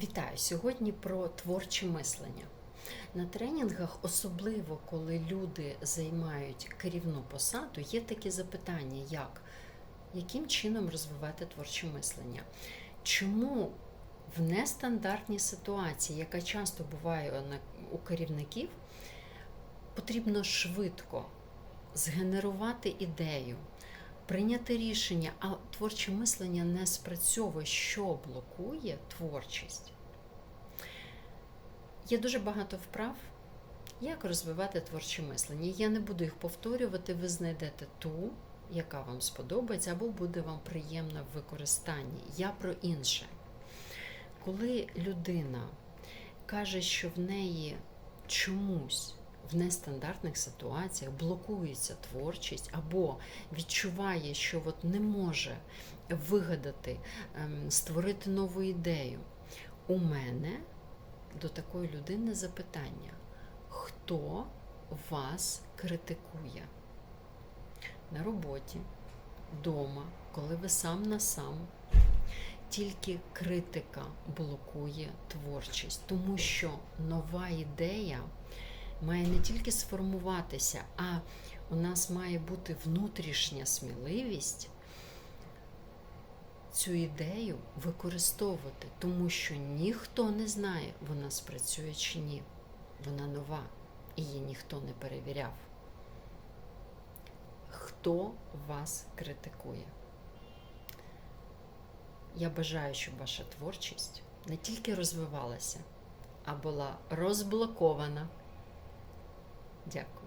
Вітаю сьогодні про творче мислення. На тренінгах, особливо коли люди займають керівну посаду, є такі запитання, як яким чином розвивати творче мислення? Чому в нестандартній ситуації, яка часто буває у керівників, потрібно швидко згенерувати ідею, прийняти рішення, а творче мислення не спрацьовує, що блокує творчість. Є дуже багато вправ, як розвивати творче мислення. Я не буду їх повторювати, ви знайдете ту, яка вам сподобається, або буде вам приємна в використанні. Я про інше. Коли людина каже, що в неї чомусь в нестандартних ситуаціях блокується творчість, або відчуває, що от не може вигадати, ем, створити нову ідею, у мене до такої людини запитання: хто вас критикує? На роботі, вдома, коли ви сам на сам. Тільки критика блокує творчість, тому що нова ідея має не тільки сформуватися, а у нас має бути внутрішня сміливість цю ідею використовувати, тому що ніхто не знає, вона спрацює чи ні. Вона нова, її ніхто не перевіряв. Хто вас критикує? Я бажаю, щоб ваша творчість не тільки розвивалася, а була розблокована. Дякую.